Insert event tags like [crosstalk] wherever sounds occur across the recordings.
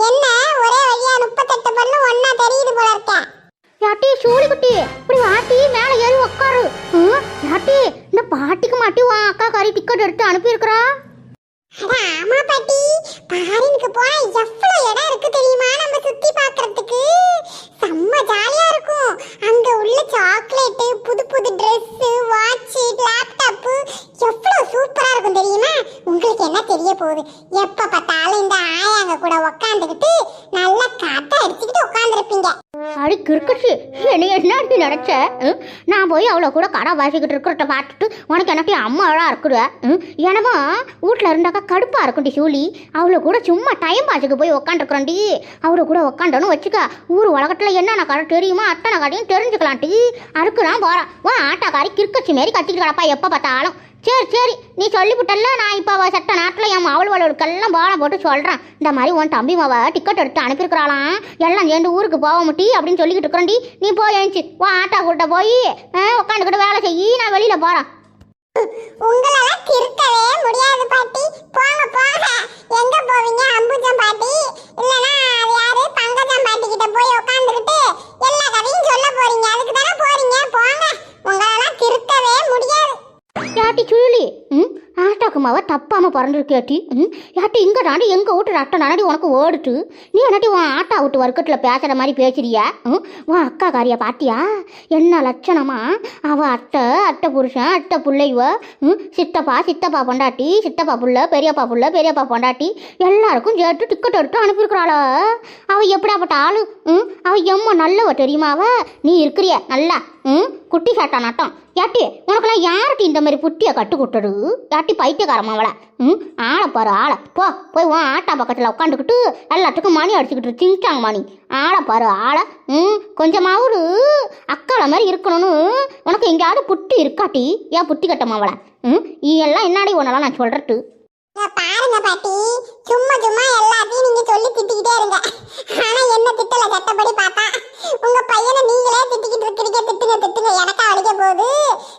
என்ன? ஒரே வழியா முப்பத்தெட்டு பல்லு ஒன்னா தெரியுது போல இருக்க. யாட்டி சூழி குட்டி இப்படி வாட்டி மேலே ஏறி உட்காரு யாட்டி இந்த பாட்டிக்கு மாட்டி உன் அக்கா கறி டிக்கெட் எடுத்து அனுப்பியிருக்கிறா? ஆமா பாட்டி. பாரினுக்கு போனா எவ்வளவு இடம் இருக்கு தெரியுமா? நம்ம சுத்தி பார்க்கிறதுக்கு செம்ம ஜாலியா இருக்கும் அங்க உள்ள சாக்லேட் புது புது Dress வாட்ச் லேப்டாப் எவ்வளவு சூப்பரா இருக்கும் தெரியுமா உங்களுக்கு என்ன தெரிய போகுது எப்ப பார்த்தாலும் இந்த ஆயாங்க கூட உக்காந்துக்கிட்டு நல்லா கதை அடிச்சுக்கிட்டு உட்காந்துருப்பீங்க அடி கிறுக்குச்சு என்ன வச்ச நான் போய் அவ்வளோ கூட கடை வாசிக்கிட்டு இருக்கிறத பார்த்துட்டு உனக்கு எனக்கு அம்மாவெல்லாம் இருக்குட எனவும் வீட்டில் இருந்தாக்கா கடுப்பாக இருக்கும்டி சூலி. அவ்வளோ கூட சும்மா டைம் பாஸுக்கு போய் உக்காந்துருக்குறேன்டி. அவரை கூட உக்காண்டணும் வச்சுக்க ஊர் உலகத்தில் என்னென்ன கடை தெரியுமோ அத்தனை கடையும் தெரிஞ்சுக்கலாம்டி. அறுக்குறான் போகிறான் போகிறேன் வா ஆட்டாக்காரி கிறுக்கச்சி மாரி கத்திக்கிட்டு கிடப்பா எப்போ பார்த்தாலும். சரி சரி. நீ சொல்லிவிட்டல்ல நான் இப்போ அவள் சட்ட நாட்டில் என் அவளுவளுக்கெல்லாம் பாலம் போட்டு சொல்கிறேன் இந்த மாதிரி உன் தம்பி மாவ டிக்கெட் எடுத்து அனுப்பியிருக்கிறாளாம். எல்லாம் சேர்ந்து ஊருக்கு போக முட்டி அப்படின்னு சொல்லிக்கிட்டு இருக்கிறேன்டி நீ போய் எழுந்துச்சு. உன் ஆட்டா கூட்ட போய் உட்காந்துக்கிட்டு வேலை செய்யி நான் வெளியில் போகிறேன் உங்களெல்லாம் திருத்தவே முடியாது பாட்டி. போங்க போங்க. எங்க போவீங்க? அம்புஜம் பாட்டி. இல்லனா அது யாரு? பங்கஜம் பாட்டி கிட்ட போய் உட்காந்துக்கிட்டு எல்லா கதையும் சொல்ல போறீங்க. அதுக்கு தானே போறீங்க? போங்க. உங்களெல்லாம் திருத்தவே முடியாது. யாட்டி சுழலி ம்? ஆட்டாக்குமாவை தப்பாமல் பிறந்திருக்கேட்டி ம்? யாட்டி இங்கே தாண்டி எங்கள் வீட்டு அட்டை நாடி உனக்கு ஓடுட்டு? நீ என்னாட்டி உன் ஆட்டா விட்டு வர்க்கத்தில் பேசுகிற மாதிரி பேசுறியா? ம்? உன் அக்கா காரியா பாட்டியா என்ன லட்சணமா? அவள் அத்தை அத்தை புருஷன் அத்தை பிள்ளைவ. ம்? சித்தப்பா சித்தப்பா பொண்டாட்டி சித்தப்பா புள்ள பெரியப்பா புள்ள பெரியப்பா பொண்டாட்டி எல்லாருக்கும் சேர்த்து டிக்கெட் எடுத்து அனுப்பியிருக்கிறாளா? அவள் எப்படியாப்பட்ட ஆள்? ம்? அவள் எம்ம நல்லவ தெரியுமா நீ இருக்கிறிய? நல்லா ம்? குட்டி சாட்டா நட்டம். யாட்டி உனக்கெல்லாம் யாருக்கு இந்த மாதிரி புட்டியை கட்டு கொடுத்தது? யாட்டி பைத்தியக்காரமா அவளை. ம்? ஆளை பாரு ஆளை. போ போய் உன் ஆட்டா பக்கத்தில் உட்காந்துக்கிட்டு எல்லாத்துக்கும் மணி அடிச்சுக்கிட்டு திங்கிட்டாங்க மணி. ஆளை பாரு ஆளை. ம்? கொஞ்சமாவது அக்காள மாதிரி இருக்கணும்னு உனக்கு எங்கேயாவது புட்டி இருக்காட்டி? ஏன் புட்டி கட்டமா அவளை? ம்? நீ எல்லாம் என்னாடி உன்னெல்லாம் நான் சொல்கிறது பாருங்க பாட்டி. சும்மா சும்மா எல்லாத்தையும் நீங்க சொல்லி திட்டிக்கிட்டே இருங்க. ஆனா என்ன திட்டல? சட்டப்படி பார்த்தா உங்க பையனை நீங்களே திட்டிக்கிட்டு இருக்கிறீங்க. திட்டுங்க திட்டுங்க. எனக்கா அடிக்க போகுது.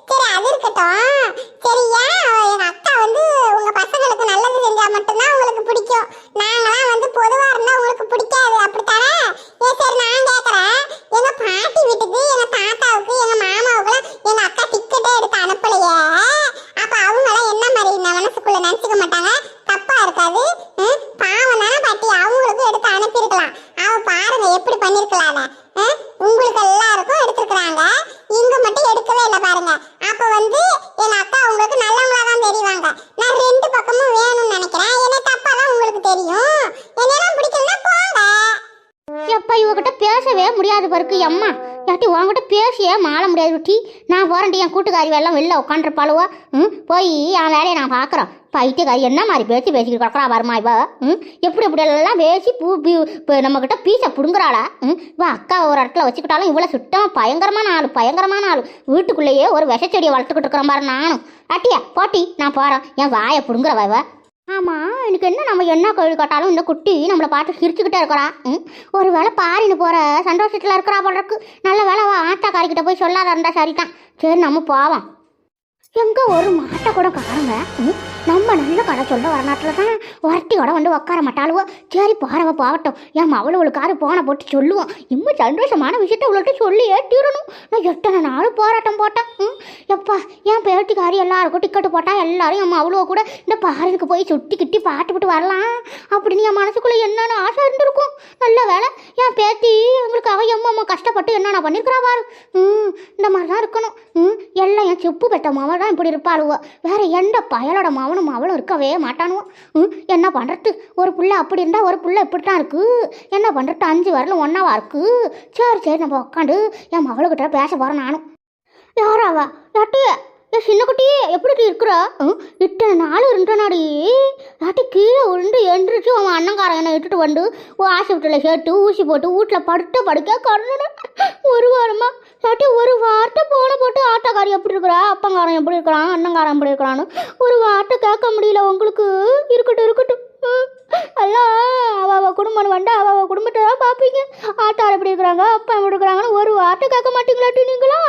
சரி அது இருக்கட்டும். சரியா எங்க அக்கா வந்து உங்க பசங்களுக்கு நல்லது செஞ்சா மட்டும்தான் உங்களுக்கு பிடிக்கும் நாங்களாம் வந்து பொதுவா இருந்தா உங்களுக்கு பிடிக்காது அப்படித்தானே ஏ சரி நான் கேக்குறேன் எங்க பாட்டி வீட்டுக்கு எங்க தாத்தாவுக்கு எங்க மாமாவுக்கு எங்க அக்கா டிக்கெட்டே எடுத்து அனுப்பலையே அப்ப அவங்க எல்லாம் என்ன மாதிரி ந- மனசுக்குள்ள நினைச்சுக்க மாட்டாங்க தப்பா இருக்காது ம்? பாவம் தானே பாட்டி அவங்களுக்கும் எடுத்து அனுப்பியிருக்கலாம் அவ பாருங்க எப்படி பண்ணிருக்கலாம் உங்களுக்கு எல்லாருக்கும் எடுத்திருக்கிறாங்க இங்க மட்டும் எடுக்கவே இல்லை பாருங்க அப்ப வந்து எங்க அக்கா உங்களுக்கு நல்லவங்களா தான் தெரிவாங்க நான் ரெண்டு பக்கமும் வேணும்னு நினைக்கிறேன் என்ன தப்பா தான் உங்களுக்கு தெரியும் என்னெல்லாம் பிடிக்கலன்னா போங்க எப்பா இவகிட்ட பேசவே முடியாது பருக்கு அம்மா யாட்டி உன்கிட்ட பேசியே மாற டி நான் போறேன்டி என் கூட்டுக்காரி எல்லாம் வெளில உட்காந்துருப்பாளுவா ம் போய் என் வேலையை நான் பார்க்குறேன் பைத்தியக்காரி என்ன மாதிரி பேசி பேசிக்கிட்டு கிடக்குறா வருமா இவ. ம் எப்படி இப்படி எல்லாம் பேசி பூ பீ இப்போ நம்மக்கிட்ட பீஸை பிடுங்குறாளா? ம் இவ அக்கா ஒரு இடத்துல வச்சுக்கிட்டாலும் இவ்வளோ சுத்தமாக பயங்கரமான ஆள் பயங்கரமான ஆள். வீட்டுக்குள்ளேயே ஒரு விஷச்செடியை வளர்த்துக்கிட்டு இருக்கிற மாதிரி நானும். அட்டியா போட்டி நான் போகிறேன் என் வாயை பிடுங்குறவா இவ? ஆமாம் எனக்கு என்ன நம்ம என்ன கோயில் கேட்டாலும் இந்த குட்டி நம்மளை பார்த்து சிரிச்சுக்கிட்டே இருக்கிறா? ம்? ஒரு வேளை பாரின்னு போகிற சந்தோஷத்தில் இருக்கிறா போல இருக்கு. நல்ல வேலை அவள் ஆட்டாக்காரிக்கிட்ட போய் சொல்லாத சரி சரிதான். சரி நம்ம போவோம். எங்கே ஒரு மாட்டை கூட காருங்க நம்ம நல்ல கடை சொல்ல வரநாட்டில் தான் ஒரட்டி வந்து உட்கார மாட்டாளுவோ சரி போகிறவ போகட்டும். என் அவளுக்காரு போனை போட்டு சொல்லுவோம் இன்னும் சந்தோஷமான விஷயத்த அவள்கிட்ட சொல்லி ஏற்றிடணும் நான் எத்தனை நாள் போராட்டம் போட்டேன். ம் எப்பா என் பேட்டிக்காரி எல்லாருக்கும் டிக்கெட்டு போட்டால் எல்லாரும் என் அவ்வளோ கூட இந்த பாரதுக்கு போய் சுட்டி கிட்டி பாட்டு விட்டு வரலாம். அப்படின்னு என் மனசுக்குள்ளே என்னென்ன ஆசை இருந்திருக்கும். நல்ல வேலை என் பேத்தி எங்களுக்காக எம்மா அம்மா கஷ்டப்பட்டு என்னென்ன பண்ணியிருக்கிறா பாரு. ம் இந்த மாதிரி தான் இருக்கணும். எல்லாம் என் செப்பு பெற்ற மாவன் தான் இப்படி இருப்பாளுவோ. வேற எந்த பயலோட மாவனும் அவளும் இருக்கவே மாட்டானுவோ. ம் என்ன பண்ணுறது ஒரு புள்ள அப்படி இருந்தால் ஒரு புள்ள இப்படி தான் இருக்கு. என்ன பண்ணுறது அஞ்சு வரலும் ஒன்றாவா இருக்கு. சரி சரி நம்ம உட்காந்து என் மகளுக்கிட்ட பேச போகிறேன் நானும். யாராவா? நட்டியே ஏ சின்ன குட்டி எப்படி இருக்கிறா? இத்தனை நாள் இருந்தனாடி யாட்டி கீழே உருண்டு எந்திரிச்சு அவன் அண்ணங்காரன் என்னை இட்டுட்டு வந்து ஆஸ்பத்திரியில் சேர்த்து ஊசி போட்டு வீட்டில் படுத்த படுக்க கண்ணு ஒரு வாரமா யாட்டி ஒரு வார்த்தை போன போட்டு ஆட்டோக்காரன் எப்படி இருக்கிறா? அப்பங்காரன் எப்படி இருக்கிறான் அண்ணங்காரன் எப்படி இருக்கிறான்னு ஒரு வார்த்தை கேட்க முடியல உங்களுக்கு இருக்கட்டும் இருக்கட்டும். எல்லாம் அவ அவ குடும்பம் வந்தா அவ அவ குடும்பத்தை தான் பார்ப்பீங்க. ஆட்டார் எப்படி இருக்கிறாங்க? அப்பா எப்படி இருக்கிறாங்கன்னு ஒரு வார்த்தை கேட்க மாட்டீங்களாட்டி நீங்களா?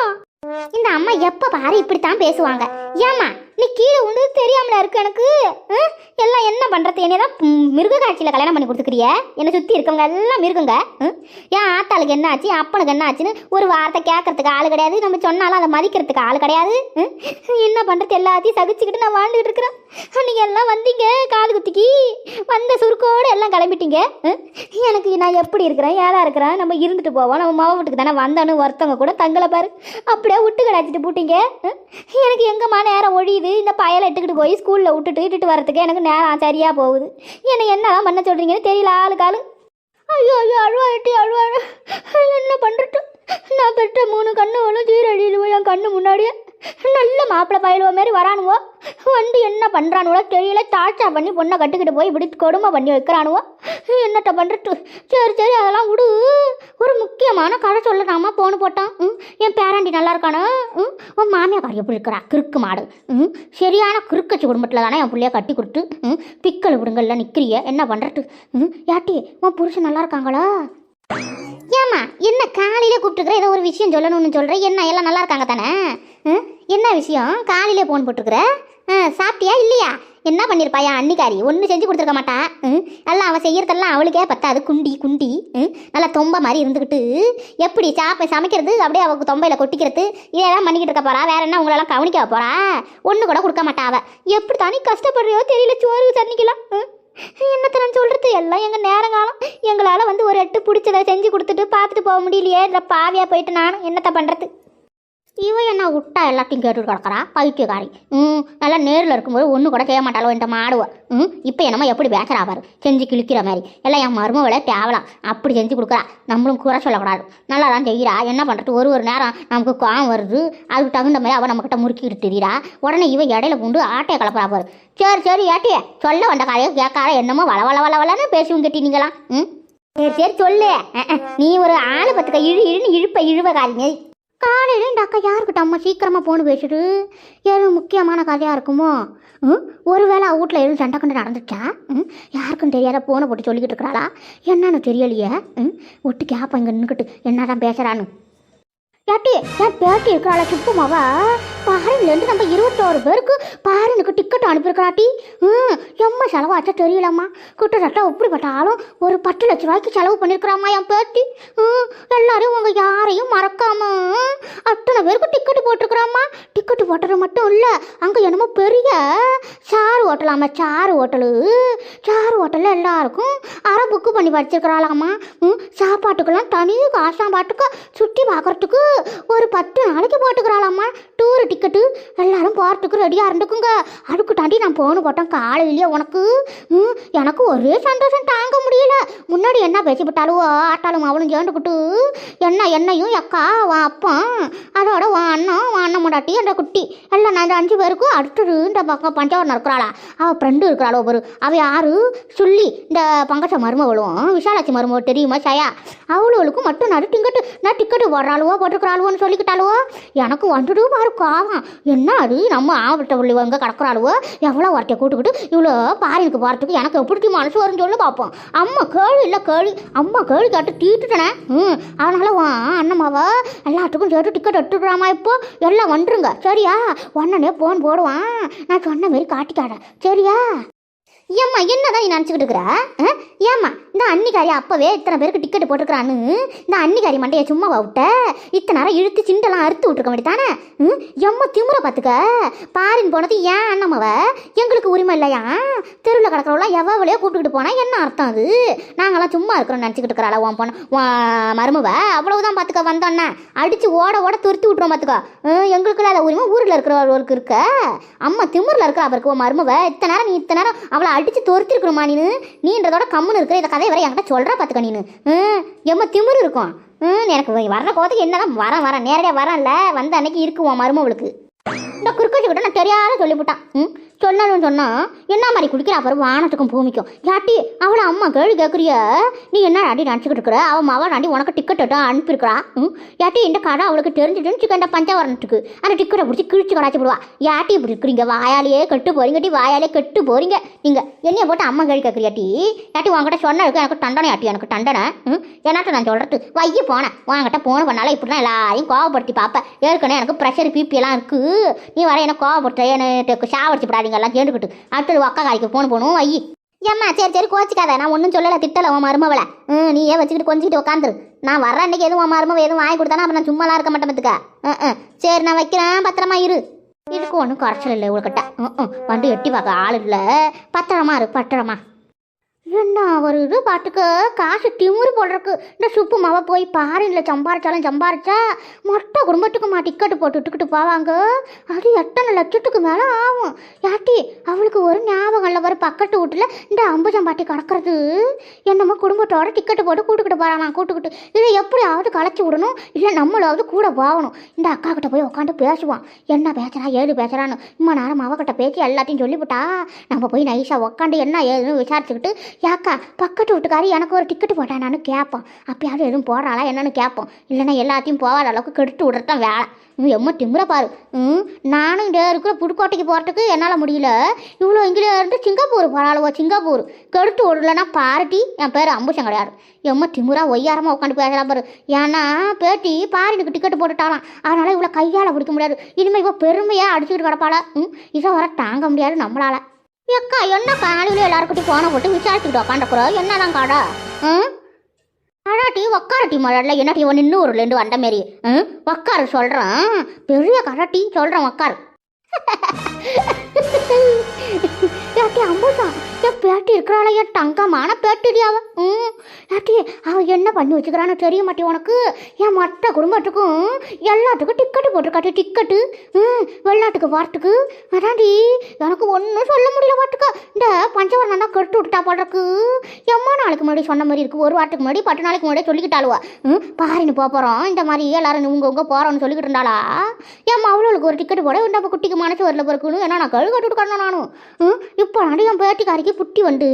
இந்த அம்மா எப்ப பாரு இப்படித்தான் பேசுவாங்க. ஏம்மா நீ கீழே உண்டு தெரியாமல இருக்கு எனக்கு? கல்யாணம் பண்ணுறது என்னை தான் மிருக காட்சியில் கல்யாணம் பண்ணி கொடுத்துக்கிறிய? என்னை சுற்றி இருக்கவங்க எல்லாம் மிருகங்க. என் ஆத்தாளுக்கு என்ன ஆச்சு? அப்பனுக்கு என்ன ஆச்சுன்னு ஒரு வார்த்தை கேட்கறதுக்கு ஆள் கிடையாது. நம்ம சொன்னாலும் அதை மதிக்கிறதுக்கு ஆள் கிடையாது. என்ன பண்ணுறது எல்லாத்தையும் சகிச்சுக்கிட்டு நான் வாழ்ந்துகிட்டு இருக்கிறேன். நீங்கள் எல்லாம் வந்தீங்க காது குத்திக்கு. வந்த சுருக்கோடு எல்லாம் கிளம்பிட்டீங்க. எனக்கு நான் எப்படி இருக்கிறேன்? ஏதா இருக்கிறேன். நம்ம இருந்துட்டு போவோம். நம்ம மாவ வீட்டுக்கு தானே வந்தோன்னு ஒருத்தவங்க கூட தங்களை பாரு. அப்படியே விட்டு கிடாச்சிட்டு போட்டிங்க. எனக்கு எங்கம்மா நேரம் ஒழியுது. இந்த பயலை இட்டுக்கிட்டு போய் ஸ்கூலில் விட்டுட்டு இட்டுட்டு வரதுக்கு எனக்கு நேரம் சரியாக போகுது. என்னை என்ன பண்ண சொல்கிறீங்கன்னு தெரியல ஆளுக்கு ஆளு. ஐயோ ஐயோ அழுவாட்டி அழுவாடு என்ன பண்ணுறட்டு நான் பெற்ற மூணு கண்ணுகளும் ஜீரடியிலுவோ என் கண்ணு முன்னாடியே. நல்ல மாப்பிள்ளை பயிலுவ மாரி வரானுவோ? வந்து என்ன பண்ணுறானுவோ தெரியல. டார்ச்சா பண்ணி பொண்ணை கட்டுக்கிட்டு போய் இப்படி கொடுமை பண்ணி வைக்கிறானுவோ? என்னட்ட பண்ணுறது சரி சரி அதெல்லாம் விடு. ஒரு முக்கியமான கதை சொல்லலாமா போன போட்டான். ம் என் பேராண்டி நல்லா இருக்கானு? ம் உன் மாமியார் எப்படி இருக்கிறா? கிறுக்கு மாடு. ம் சரியான கிறுக்கச்சி குடும்பத்தில் தானே என் பிள்ளைய கட்டி கொடுத்து? ம் பிக்கல் விடுங்கள்ல நிற்கிறிய என்ன பண்ணுறது ம் யாட்டி உன் புருஷன் நல்லா இருக்காங்களா? ஏம்மா என்ன காலையில கூப்பிட்டுருக்குற? ஏதோ ஒரு விஷயம் சொல்லணும்னு சொல்கிறேன் என்ன எல்லாம் நல்லா இருக்காங்க தானே? ம் என்ன விஷயம்? காலையில ஃபோன் போட்டுருக்குற? ஆ சாப்பிட்டியா இல்லையா? என்ன பண்ணியிருப்பாயா அன்னிக்காரி? ஒன்றும் செஞ்சு கொடுத்துருக்க மாட்டா. எல்லாம் அவள் செய்யறதெல்லாம் அவளுக்கே பத்தாது. குண்டி குண்டி. ம்? நல்லா தொம்ப மாதிரி இருந்துக்கிட்டு எப்படி சாப்பை சமைக்கிறது? அப்படியே அவளுக்கு தொம்பையில் கொட்டிக்கிறது. இதெல்லாம் பண்ணிக்கிட்டு இருக்க போறா. வேற என்ன உங்களெல்லாம் கவனிக்க போறா? ஒன்று கூட கொடுக்க மாட்டா அவள் எப்படி தானே கஷ்டப்படுறியோ தெரியல. சோறு தண்ணிக்கலாம் ம்? நான் சொல்றது? எல்லாம் எங்க நேரங்காலம். எங்களால வந்து ஒரு எட்டு பிடிச்சதை செஞ்சு கொடுத்துட்டு பார்த்துட்டு போக முடியலையே. பாவியாக பாவியா போயிட்டு நானும் என்னத்த பண்றது? இவ என்ன விட்டா எல்லாத்தையும் கேட்டுட்டு கிடக்குறா? பைத்தியக்காரி. ம் நல்லா நேரில் இருக்கும்போது ஒன்று கூட செய்ய மாட்டாளோ என்கிட்ட மாடுவ. ம் இப்போ என்னமோ எப்படி பேசுறா பாரு. செஞ்சு கிழிக்கிற மாதிரி. எல்லாம் என் மருமவளை தேவலாம் அப்படி செஞ்சு கொடுக்குறா. நம்மளும் குறை சொல்லக்கூடாது. நல்லா தான் செய்கிறா என்ன பண்ணுறது ஒரு ஒரு நேரம் நமக்கு கோவம் வருது. அதுக்கு தகுந்த மாதிரி அவள் நம்மக்கிட்ட முறுக்கிட்டு தெரியுறா. உடனே இவ இடையில பூண்டு ஆட்டையை கலப்புறா பாரு. சரி சரி ஏட்டியே சொல்ல வந்த கதையை கேட்காத என்னமோ வள வள வள வளன்னு பேசுவோம் கேட்டீங்களா ம்? சரி சரி சொல்லு. நீ ஒரு ஆளை பத்துக்க. இழு இழுன்னு இழுப்ப இழுவ காரிங்க. காலையில் இந்த அக்கா யாருக்கிட்ட அம்மா சீக்கிரமாக போன் பேசுது? எதுவும் முக்கியமான கதையாக இருக்குமோ? ம்? ஒருவேளை வீட்டில் எதுவும் சண்டை கண்டு நடந்துச்சா? ம்? யாருக்கும் தெரியாத போனை போட்டு சொல்லிக்கிட்டு இருக்கிறாளா? என்னன்னு தெரியலையே. ம்? ஒட்டு கேப்பா இங்கே நின்றுக்கிட்டு என்னதான் பேசுகிறான்னு ஏட்டி ஏன் பேட்டி இருக்கிறாள சுப்புமாவா பாரின்லேருந்து நம்ம இருபத்தோரு பேருக்கு பாரினுக்கு டிக்கெட் அனுப்பியிருக்கிறாட்டி ம் எம்மா செலவாச்சா தெரியலம்மா. கிட்டத்தட்ட எப்படிப்பட்டாலும் ஒரு பத்து லட்ச ரூபாய்க்கு செலவு பண்ணியிருக்கிறாம்மா என் பேட்டி ம் எல்லாரையும் உங்கள் யாரையும் மறக்காம அத்தனை பேருக்கு டிக்கெட் போட்டிருக்கிறாம்மா. டிக்கெட் போட்டது மட்டும் இல்லை அங்கே என்னமோ பெரிய சாரு ஹோட்டலாம்மா சாரு ஹோட்டலு. சாரு ஹோட்டலில் எல்லாருக்கும் அரை புக்கு பண்ணி படிச்சிருக்கிறாளாம்மா ம் சாப்பாட்டுக்கெல்லாம் தனி காசாம்பாட்டுக்கு சுற்றி பார்க்குறதுக்கு ஒரு பத்து நாளைக்கு போட்டுக்கிறாளாம்மா. டூரு டிக்கெட்டு எல்லாரும் போகிறதுக்கு ரெடியாக இருந்துக்குங்க. அதுக்கு தாண்டி நான் போன போட்டேன் காலையிலேயே உனக்கு ம், எனக்கு ஒரே சந்தோஷம் தாங்க முடியல. முன்னாடி என்ன பேசிவிட்டாலும் ஆட்டாலும் அவளும் சேர்ந்துக்கிட்டு என்ன என்னையும் அக்கா உன் அப்பா அதோட உன் அண்ணன் உன் அண்ணன் முடாட்டி அந்த குட்டி எல்லாம் நான் இந்த அஞ்சு பேருக்கும் அடுத்தது இந்த பக்கம் பஞ்சவரம் இருக்கிறாளா அவள் ஃப்ரெண்டு இருக்கிறாளோ ஒரு அவள் யாரு? சொல்லி இந்த பங்கஜ மருமவளும் விஷாலாட்சி மருமகள் தெரியுமா சயா அவளுகளுக்கும் மட்டும் நான் டிக்கெட்டு நான் டிக்கெட்டு போடுறாளுவோ போட்டுக்கிறாளுவோன்னு சொல்லிக்கிட்டாளுவோ எனக்கு வந்துட்டு பாரு காவம் என்ன அது? நம்ம ஆவட்ட உள்ளவங்க எங்கே கிடக்குறாளுவோ? எவ்வளோ ஒருத்தைய கூட்டுக்கிட்டு இவ்வளோ பாரினுக்கு போகிறதுக்கு எனக்கு எப்படி மனசு வரும்னு சொல்லி பார்ப்போம் அம்மா கேள்வி இல்லை கேள்வி. அம்மா கேள்வி கேட்டு தீட்டுட்டனே. ம் அதனால வா அண்ணம்மாவா எல்லாத்துக்கும் சேர்த்து டிக்கெட் எடுத்துக்கிறாமா இப்போ? எல்லாம் வந்துருங்க. சரியா? உடனே ஃபோன் போடுவான். நான் சொன்ன மாரி காட்டிக்காட சரியா? ஏம்மா என்னதான் நீ நினச்சிக்கிட்டு இருக்கிற? ஆ? ஏம்மா இந்த அன்னிக்காரி அப்போவே இத்தனை பேருக்கு டிக்கெட் போட்டிருக்கிறான்னு? இந்த அன்னிக்காரி மண்டையை சும்மாவா விட்ட. இத்தனை நேரம் இழுத்து சிண்டெல்லாம் அறுத்து விட்டுருக்க வேண்டியதானே ம்? எம்மா திமுற பார்த்துக்க பாரின் போனது ஏன் அண்ணம்மாவ எங்களுக்கு உரிமை இல்லையா? தெருவில் கிடக்கிறவளாம் எவ்வளோ கூப்பிட்டுக்கிட்டு போனால் என்ன அர்த்தம் அது? நாங்களாம் சும்மா இருக்கிறோம்னு நினச்சிக்கிட்டு இருக்கிறாளா உன் போன உன் மருமவ? அவ்வளவுதான் பார்த்துக்க வந்தோன்னே. அடித்து ஓட ஓட துருத்தி விட்ருவோம் பார்த்துக்கோ எங்களுக்கு இல்லாத உரிமை ஊரில் இருக்கிறவர்களுக்கு இருக்க. அம்மா திமுறில் இருக்கிற அவருக்கு உன் மருமவ இத்தனை நேரம் நீ இத்தனை நேரம் அவளை அடித்து துரத்தி இருக்கிறோமா நீன்றதோட கம்முன்னு இருக்கிற இதை கதையை வரை என்கிட்ட சொல்கிற பார்த்துக்க நீனு. எம்ம எம்மா திமிரு இருக்கும். எனக்கு வர்ற கோத்துக்கு என்னதான் வரேன் வரேன் நேரடியாக வரேன்ல வந்த அன்னைக்கு இருக்கு உன் மருமவளுக்கு. இந்த குறுக்கட்சி கிட்ட நான் தெரியாத சொல்லிவிட்டான் ம் சொன்னாலும் சொன்னால் என்ன மாதிரி குடிக்கிற? அப்புறம் வானத்துக்கும் பூமிக்கும். யாட்டி அவளை அம்மா கேள்வி கேட்குறிய நீ என்ன அடி நினச்சிக்கிட்டு இருக்கிற? அவன் மவன் அடி உனக்கு டிக்கெட் அனுப்பியிருக்கிறா? ம்? யாட்டி இந்த கடை அவளுக்கு தெரிஞ்சுட்டுன்னு சிக்கண்ட பஞ்சவரணத்துக்கு அந்த டிக்கெட்டை பிடிச்சி கிழிச்சு கடாச்சி விடுவா யாட்டி இப்படி இருக்கிறீங்க? வாயாலேயே கெட்டு போறீங்கட்டி வாயாலே கெட்டு போறீங்க. நீங்கள் என்னைய போட்டு அம்மா கேள்வி கேட்குறியாட்டி யாட்டி உங்ககிட்ட சொன்னதுக்கு எனக்கு தண்டனை யாட்டி எனக்கு தண்டனை. ம்? என்னாட்ட நான் சொல்கிறது வைய போனேன் உங்ககிட்ட போன பண்ணால இப்படி தான் எல்லாரையும் கோவப்படுத்தி பார்ப்பேன். ஏற்கனவே எனக்கு ப்ரெஷர் பிபி எல்லாம் இருக்குது நீ வர என்ன கோவப்படுத்த எனக்கு சாவடிச்சு விடாதீங்க எல்லாம் கேட்டுக்கிட்டு அடுத்தது அக்கா காய்க்கு ஃபோன் போகணும் ஐயி ஏம்மா சரி சரி கோச்சிக்காத. நான் ஒன்றும் சொல்லலை திட்டலை உன் மருமவளை. ம் நீ ஏன் வச்சுக்கிட்டு கொஞ்சிக்கிட்டு உட்காந்துரு நான் வர அன்னைக்கு எதுவும் உன் மருமவை எதுவும் வாங்கி கொடுத்தானா? அப்போ நான் சும்மாலாம் இருக்க மாட்டேன் பார்த்துக்க ம் சரி நான் வைக்கிறேன் பத்திரமா இரு. இதுக்கு ஒன்றும் குறைச்சல் இல்லை இவள்கிட்ட ம் ம். வந்து எட்டி பார்க்க ஆள் இல்லை. பத்திரமா இரு பத்திரமா. என்ன ஒரு இது? பாட்டுக்கு காசு திமுறு போடுறக்கு இந்த சுப்பு மாவ போய் பாரின்ல சம்பாரிச்சாலும் சம்பாரிச்சா மொட்டை குடும்பத்துக்குமா டிக்கெட்டு போட்டு விட்டுக்கிட்டு போவாங்க. அது எத்தனை லட்சத்துக்கு மேலே ஆகும். யாட்டி அவளுக்கு ஒரு ஞாபகம் இல்லை வர பக்கத்து வீட்டில் இந்த அம்புஜம்பாட்டி கிடக்கிறது. என்னமோ குடும்பத்தோட டிக்கெட்டு போட்டு கூட்டுக்கிட்டு போகிறான் நான் கூட்டுக்கிட்டு. இதை எப்படியாவது களைச்சி விடணும்? இல்லை நம்மளாவது கூட போகணும் இந்த அக்கா கிட்ட போய் உட்காந்து பேசுவான். என்ன பேசுகிறா ஏது பேசுகிறான்னு இம்மா நேரம் அவகிட்ட பேசி எல்லாத்தையும் சொல்லிவிட்டா? நம்ம போய் நைஸாக உட்காந்து என்ன ஏதுன்னு விசாரிச்சுக்கிட்டு யாக்கா பக்கத்து வீட்டுக்காரி எனக்கு ஒரு டிக்கெட்டு போட்டானான்னு கேட்போம் அப்பயாவது எதுவும் போடுறாளா என்னன்னு கேட்போம் இல்லைன்னா எல்லாத்தையும் போகாத அளவுக்கு கெடுத்து விடுறதான் வேலை. ம் எம்ம திமுற பாரு. ம் நானும் இங்கே இருக்கிற புதுக்கோட்டைக்கு போகிறதுக்கு என்னால் முடியல. இவ்வளோ இங்கே இருந்து சிங்கப்பூர் போகிறாளுவோ சிங்கப்பூர். கெடுத்து விடலன்னா பாரட்டி என் பேர் அம்புஷம் கிடையாது. எம்ம திமுறா ஒய்யாரமாக உட்காந்து பேசலாம் பாரு. ஏன்னா பேட்டி பாரினுக்கு டிக்கெட் போட்டுட்டாலாம் அதனால் இவ்வளோ கையால் பிடிக்க முடியாது. இனிமேல் இவள் பெருமையாக அடிச்சுக்கிட்டு கிடப்பாளா? ம் இதை வர தாங்க முடியாது நம்மளால. ஏக்கா என்ன காலையில் எல்லாருக்கிட்டையும் ஃபோனை போட்டு விசாரிச்சுக்கிட்டு உக்காண்டக்குறோம் என்னதான் காடா? ம்? கடாட்டி உக்காரட்டி மழல என்னட்டி ஒன்று இன்னூறுலேருந்து வந்த மாரி. ம்? உக்கார சொல்கிறேன் பெரிய கடாட்டி சொல்கிறேன் உக்காரு. [laughs] ஏட்டி அம்புசா பேட்டி இருக்கிறாள தங்கமான பேட்டிடி அவ ம் ஏட்டி அவ என்ன பண்ணி வச்சுக்கிறான்னு தெரிய மாட்டே உனக்கு என் மற்ற குடும்பத்துக்கும் எல்லாத்துக்கும் டிக்கெட்டு போட்டிருக்காட்டி டிக்கெட்டு ம் வெளிநாட்டுக்கு வரத்துக்கு அதாண்டி எனக்கு ஒன்றும் சொல்ல முடியல பாட்டுக்கா இந்த பஞ்சவரணம் தான் கெடுத்து விட்டுட்டா போடுறக்கு எம்மா நாளைக்கு முன்னாடி சொன்ன மாதிரி இருக்குது ஒரு வாரத்துக்கு முன்னாடி பத்து நாளைக்கு முன்னாடி சொல்லிக்கிட்டாளுவா ம் பாரின்னு போக போகிறோம் இந்த மாதிரி எல்லாரும் உங்க உங்க போகிறோன்னு சொல்லிக்கிட்டு இருந்தாளா ஏம்மா அவளுக்கு ஒரு டிக்கெட் போட இந்த குட்டிக்கு மனசு வரல பிறக்குன்னு ஏன்னா நான் கழுவு கட்டு விட்டுக்கணும் நானும் ம் இப்போ நான் என் பேட்டிக்காரிக்கு புட்டி வந்து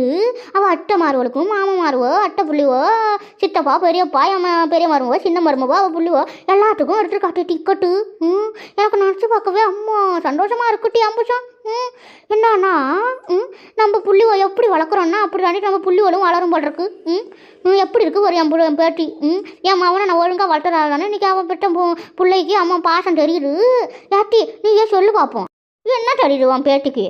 அவள் அட்டை மாறுவளுக்கும் மாமா மாறுவோ அட்டை புள்ளிவோ சித்தப்பா பெரியப்பா என் பெரிய மருமவோ சின்ன மருமவோ அவள் புள்ளிவோ எல்லாத்துக்கும் எடுத்து காட்டு டிக்கெட்டு. ம் எனக்கு நினச்சி பார்க்கவே அம்மா சந்தோஷமா இருக்குட்டி அம்புஷம். ம் என்னன்னா ம் நம்ம புள்ளிவோ எப்படி வளர்க்குறோன்னா அப்படி தாண்டி நம்ம புள்ளிவோலும் வளரும் போல் இருக்கு. ம் ம், எப்படி இருக்கு ஒரு என் புள்ள- என் பேட்டி ம் என் மவனை நான் ஒழுங்காக வளர்த்துறாள் இன்றைக்கி அவன் பெற்ற பிள்ளைக்கு அம்மா பாசம் தெரியுது. யாத்தி நீ ஏன் சொல்லு பார்ப்போம் என்ன தெரியுது உன் பேட்டிக்கு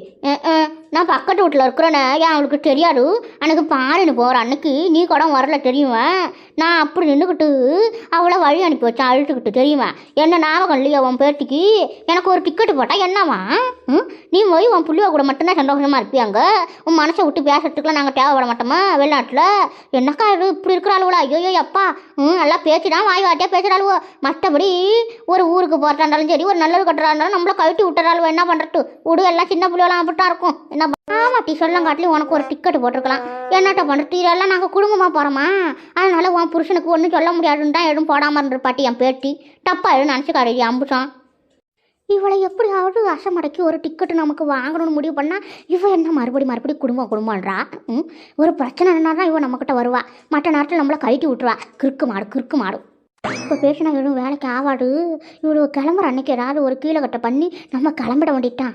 நான் பக்கத்து வீட்டில் இருக்கிறேன்னு ஏன் அவளுக்கு தெரியாது? எனக்கு பாருன்னு போகிற அன்னைக்கு நீ கூட வரல தெரியுமா? நான் அப்படி நின்றுக்கிட்டு அவளை வழி அனுப்பி வச்சேன் அழுத்துக்கிட்டு தெரியுமா? என்ன ஞாபகம் இல்லையா உன் பேட்டிக்கு எனக்கு ஒரு டிக்கெட்டு போட்டால் என்னவா? ம்? நீ போய் உன் புள்ளிவ கூட மட்டும்தான் சந்தோஷமாக இருப்பியாங்க உன் மனசை விட்டு பேசுறதுக்குலாம் நாங்கள் தேவைப்பட மாட்டோமா வெளிநாட்டில்? என்னக்கா இது? இப்படி இருக்கிறாளுவளா ஐயோ அப்பா ம் நல்லா பேசினா வாய் வாட்டியாக பேசுகிறாளுவோ மற்றபடி ஒரு ஊருக்கு போகிறதா இருந்தாலும் சரி ஒரு நல்லது கட்டுறா இருந்தாலும் நம்மளை கழட்டி விட்டுறாளுவோ என்ன பண்ணுறது விடு எல்லாம் சின்ன பிள்ளைலாம் அப்படிட்டா இருக்கும். என்ன பண்- சொல்லங்காட்டிலையும் உனக்கு ஒரு டிக்கெட் போட்டிருக்கலாம். என்னட்ட பண்ணுறது தீரெல்லாம் நாங்கள் குடும்பமாக போகிறோமா அதனால உன் புருஷனுக்கு ஒன்றும் சொல்ல முடியாதுன்னு தான் எதுவும் போடாமல் இருந்திருப்பாட்டி என் பேட்டி தப்பா எதுவும் நினச்சிக்காடி அம்புசான். இவளை எப்படியாவது அசமடக்கி ஒரு டிக்கெட்டு நமக்கு வாங்கணும்னு முடிவு பண்ணால் இவ என்ன மறுபடி மறுபடி குடும்பம் குடும்பம்ன்றா? ம்? ஒரு பிரச்சனை தான் இவன் நம்மக்கிட்ட வருவா. மற்ற நேரத்தில் நம்மளை கழட்டி விட்டுருவா. கிறுக்கு மாடு கிறுக்கு மாடு. இப்போ பேசினா எதுவும் வேலைக்கு ஆவாடு இவ்வளோ கிளம்புற அன்னைக்கு ஏதாவது ஒரு கீழே கட்ட பண்ணி நம்ம கிளம்பிட வேண்டிட்டான்